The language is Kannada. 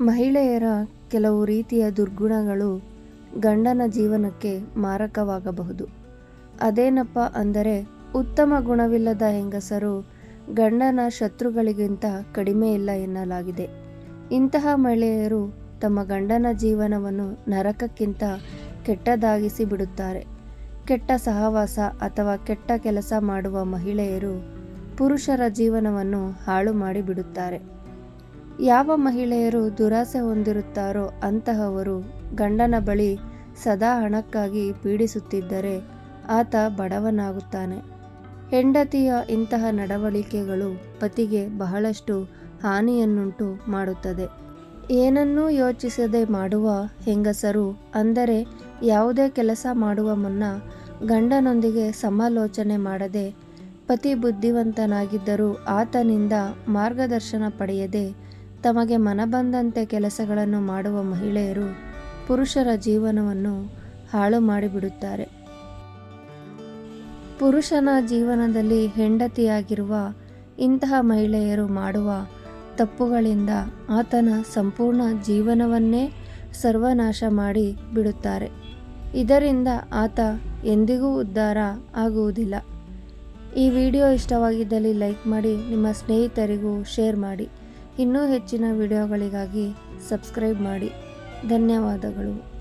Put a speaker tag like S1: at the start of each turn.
S1: ಮಹಿಳೆಯರ ಕೆಲವು ರೀತಿಯ ದುರ್ಗುಣಗಳು ಗಂಡನ ಜೀವನಕ್ಕೆ ಮಾರಕವಾಗಬಹುದು. ಅದೇನಪ್ಪ ಅಂದರೆ ಉತ್ತಮ ಗುಣವಿಲ್ಲದ ಹೆಂಗಸರು ಗಂಡನ ಶತ್ರುಗಳಿಗಿಂತ ಕಡಿಮೆ ಇಲ್ಲ ಎನ್ನಲಾಗಿದೆ. ಇಂತಹ ಮಹಿಳೆಯರು ತಮ್ಮ ಗಂಡನ ಜೀವನವನ್ನು ನರಕಕ್ಕಿಂತ ಕೆಟ್ಟದಾಗಿಸಿ ಬಿಡುತ್ತಾರೆ. ಕೆಟ್ಟ ಸಹವಾಸ ಅಥವಾ ಕೆಟ್ಟ ಕೆಲಸ ಮಾಡುವ ಮಹಿಳೆಯರು ಪುರುಷರ ಜೀವನವನ್ನು ಹಾಳು ಮಾಡಿಬಿಡುತ್ತಾರೆ. ಯಾವ ಮಹಿಳೆಯರು ದುರಾಸೆ ಹೊಂದಿರುತ್ತಾರೋ ಅಂತಹವರು ಗಂಡನ ಬಳಿ ಸದಾ ಹಣಕ್ಕಾಗಿ ಪೀಡಿಸುತ್ತಿದ್ದರೆ ಆತ ಬಡವನಾಗುತ್ತಾನೆ. ಹೆಂಡತಿಯ ಇಂತಹ ನಡವಳಿಕೆಗಳು ಪತಿಗೆ ಬಹಳಷ್ಟು ಹಾನಿಯನ್ನುಂಟು ಮಾಡುತ್ತದೆ. ಏನನ್ನೂ ಯೋಚಿಸದೆ ಮಾಡುವ ಹೆಂಗಸರು ಅಂದರೆ ಯಾವುದೇ ಕೆಲಸ ಮಾಡುವ ಮುನ್ನ ಗಂಡನೊಂದಿಗೆ ಸಮಾಲೋಚನೆ ಮಾಡದೆ ಪತಿ ಬುದ್ಧಿವಂತನಾಗಿದ್ದರೂ ಆತನಿಂದ ಮಾರ್ಗದರ್ಶನ ಪಡೆಯದೆ ತಮಗೆ ಮನಬಂದಂತೆ ಕೆಲಸಗಳನ್ನು ಮಾಡುವ ಮಹಿಳೆಯರು ಪುರುಷರ ಜೀವನವನ್ನು ಹಾಳು ಮಾಡಿಬಿಡುತ್ತಾರೆ. ಪುರುಷನ ಜೀವನದಲ್ಲಿ ಹೆಂಡತಿಯಾಗಿರುವ ಇಂತಹ ಮಹಿಳೆಯರು ಮಾಡುವ ತಪ್ಪುಗಳಿಂದ ಆತನ ಸಂಪೂರ್ಣ ಜೀವನವನ್ನೇ ಸರ್ವನಾಶ ಮಾಡಿ ಬಿಡುತ್ತಾರೆ. ಇದರಿಂದ ಆತ ಎಂದಿಗೂ ಉದ್ಧಾರ ಆಗುವುದಿಲ್ಲ. ಈ ವಿಡಿಯೋ ಇಷ್ಟವಾಗಿದ್ದಲ್ಲಿ ಲೈಕ್ ಮಾಡಿ, ನಿಮ್ಮ ಸ್ನೇಹಿತರಿಗೂ ಶೇರ್ ಮಾಡಿ. ಇನ್ನೂ ಹೆಚ್ಚಿನ ವಿಡಿಯೋಗಳಿಗಾಗಿ ಸಬ್ಸ್ಕ್ರೈಬ್ ಮಾಡಿ. ಧನ್ಯವಾದಗಳು.